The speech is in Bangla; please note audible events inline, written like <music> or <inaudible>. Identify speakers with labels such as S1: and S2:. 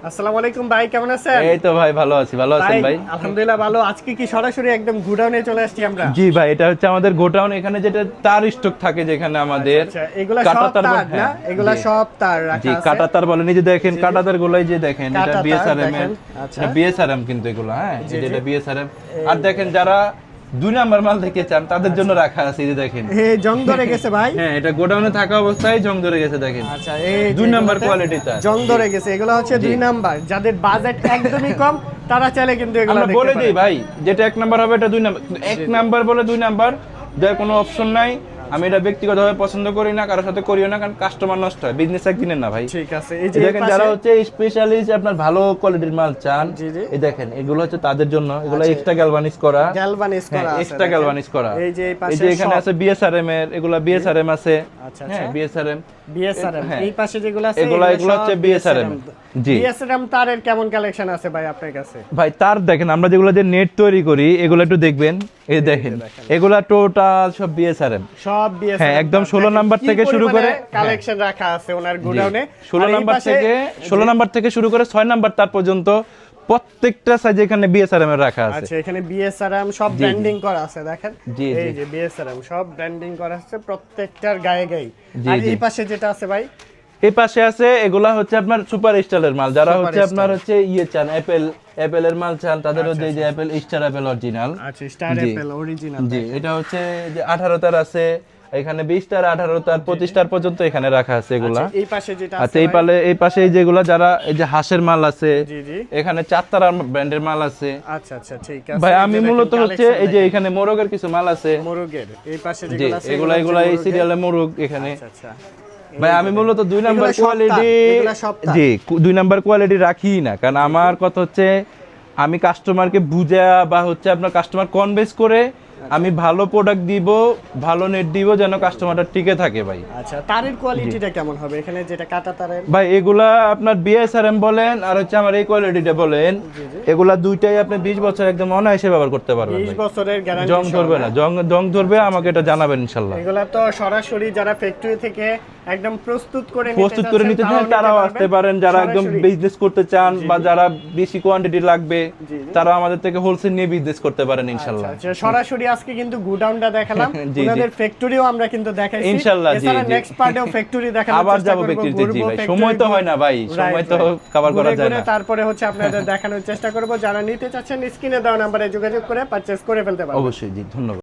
S1: আসসালামু আলাইকুম ভাই কেমন আছেন?
S2: এই তো ভাই ভালো আছি। ভালো আছেন ভাই
S1: আলহামদুলিল্লাহ ভালো। আজকে কি সরাসরি একদম গুডাউনে চলে আসছি আমরা?
S2: জি ভাই এটা হচ্ছে আমাদের গোডাউন এখানে যেটা তার স্টক থাকে যেখানে আমাদের
S1: আচ্ছা এগুলা সব
S2: তার
S1: না?
S2: হ্যাঁ,
S1: এগুলা সব তার
S2: জি
S1: রাখা আছে?
S2: কাটা তার বলে নিজে দেখেন কাটা তার গুলাই যে দেখেন এটা বিএসআরএম এর
S1: আচ্ছা।
S2: বিএসআরএম কিন্তু এগুলো হ্যাঁ এটা বিএসআরএম আর দেখেন যারা দুই নাম্বার মাল দেখতে চান তাদের জন্য রাখা আছে এই দেখেন।
S1: এ জং ধরে গেছে ভাই।
S2: হ্যাঁ এটা গোডাউনে থাকা অবস্থায় জং ধরে গেছে দেখেন।
S1: আচ্ছা এই
S2: দুই নাম্বার
S1: কোয়ালিটিটা
S2: কোয়ালিটি
S1: জং ধরে গেছে এগুলো হচ্ছে দুই নাম্বার। যাদের বাজেট একদমই কম তারা চাইলে কিন্তু এগুলো
S2: আমরা বলে দেই ভাই যেটা এক নাম্বার হবে এটা দুই নাম্বার। এক নাম্বার বলে দুই নাম্বার যার কোনো অপশন নাই। আমি এটা ব্যক্তিগতভাবে পছন্দ করি না কারোর সাথে করিও না কারণ কাস্টমার নষ্ট হয়। বিজনেস একদিনের না ভাই।
S1: ঠিক আছে এই যে
S2: দেখেন যারা হচ্ছে স্পেশালিস্ট আপনার ভালো কোয়ালিটির মাল চান। এই দেখেন এগুলো হচ্ছে তাদের জন্য এগুলো এক্সট্রা গ্যালভানিজ করা।
S1: গ্যালভানিজ করা
S2: এক্সট্রা। গ্যালভানিজ করা।
S1: এই যে এই
S2: যে এখানে আছে বিএসআরএম এর এগুলা বিএসআরএম আছে।
S1: আচ্ছা,
S2: হ্যাঁ
S1: আচ্ছা।
S2: বিএসআরএম
S1: বিএসআরএম
S2: হ্যাঁ।
S1: এই পাশে যেগুলো আছে
S2: এগুলা এগুলো হচ্ছে BSRM জি।
S1: তারের কেমন কালেকশন আছে ভাই আপনার কাছে?
S2: ভাই তার দেখেন আমরা যেগুলো যে নেট তৈরি করি এগুলো একটু দেখবেন। এই দেখেন এগুলা টোটাল সব বিএসআরএম
S1: সব বিএসআরএম
S2: হ্যাঁ, একদম 16 নাম্বার থেকে শুরু করে-
S1: কালেকশন রাখা আছে ওনার গোডাউনে
S2: ষোলো নাম্বার থেকে ষোলো নাম্বার থেকে শুরু করে ছয় নাম্বার তার পর্যন্ত প্রত্যেকটা সাইজ এখানে বিএসআরএম এর রাখা আছে।
S1: আচ্ছা এখানে বিএসআরএম সব ব্র্যান্ডিং করা আছে দেখেন? এই যে বিএসআরএম সব ব্র্যান্ডিং করা আছে প্রত্যেকটার গায়ে গায়ে। আর এই পাশে যেটা আছে ভাই
S2: এই পাশে আছে এগুলা হচ্ছে আপনার সুপার স্টারের মাল। যারা হচ্ছে আপনার হচ্ছে ইয়ে চান অ্যাপেল অ্যাপেলের মাল চান তাদের হচ্ছে এই যে অ্যাপেল স্টার অ্যাপেল অরিজিনাল।
S1: আচ্ছা স্টার অ্যাপেল অরিজিনাল
S2: জি এটা হচ্ছে যে আঠারো তার আছে এখানে বিশ তার আঠারো তার পঁচিশ তার পর্যন্ত এখানে রাখা আছে এগুলা।
S1: এই পাশে যেটা
S2: আচ্ছা
S1: আছে
S2: এই পালে এই পাশে এই যেগুলা যারা এই যে হাঁসের মাল আছে
S1: জি জি।
S2: এখানে চার তার ব্র্যান্ডের মাল আছে।
S1: আচ্ছা আচ্ছা ঠিক আছে।
S2: ভাই আমি মূলত হচ্ছে এই যে এখানে মোরগের কিছু মাল আছে।
S1: মোরগের এই পাশে যেগুলো আছে
S2: এগুলা এগুলা এই সিরিয়ালে মোরগ এখানে।
S1: আচ্ছা আচ্ছা।
S2: ভাই আমি মূলত দুই নাম্বার কোয়ালিটি। জি দুই নাম্বার কোয়ালিটি রাখি না কারণ আমার কথা হচ্ছে আমি কাস্টমারকে বুঝা বা হচ্ছে আপনার কাস্টমার কনভেন্স করে আমি ভালো প্রোডাক্ট দিব ভালো নেট দিব যেন কাস্টমারটা টিকে থাকে ভাই।
S1: আচ্ছা তারের কোয়ালিটিটা কেমন হবে? এখানে যেটা কাটা তারের
S2: ভাই এগুলা আপনার বিএসআরএম বলেন আর হচ্ছে আমার এই কোয়ালিটিটা বলেন এগুলা দুইটাই আপনি বিশ বছর একদম অনায়াসে ব্যবহার করতে পারবেন
S1: 20 বছরের গ্যারান্টি
S2: জং ধরবে না জং জং ধরবে আমাকে এটা জানাবেন ইনশাল্লাহ।
S1: এগুলা তো সরাসরি যারা ফ্যাক্টরি থেকে একদম প্রস্তুত করে নিতে
S2: প্রস্তুত করে নিতে
S1: তারাও
S2: চান তারাও আসতে পারেন যারা একদম বিজনেস করতে চান বা যারা বেশি কোয়ান্টিটি লাগবে। তারা আমাদের থেকে হোলসেল নিয়ে বিজনেস করতে পারেন ইনশাল্লাহ।
S1: আচ্ছা সরাসরি আজকে কিন্তু গোডাউনটা দেখালাম। <laughs> ওনাদের ফ্যাক্টরিও আমরা কিন্তু দেখাইছি
S2: ইনশাআল্লাহ জি, জি।
S1: নেক্সট পার্টেও ফ্যাক্টরি দেখানোর
S2: আবার যাব ফ্যাক্টরিতে জি ভাই। সময় তো হয় না ভাই, সময় তো কভার করা যায় না।
S1: তারপরে হচ্ছে আপনাদের দেখানোর চেষ্টা করব যারা নিতে চাচ্ছেন স্ক্রিনে দেওয়া নম্বরে যোগাযোগ করে পারচেজ করে ফেলতে পারবেন
S2: অবশ্যই জি ধন্যবাদ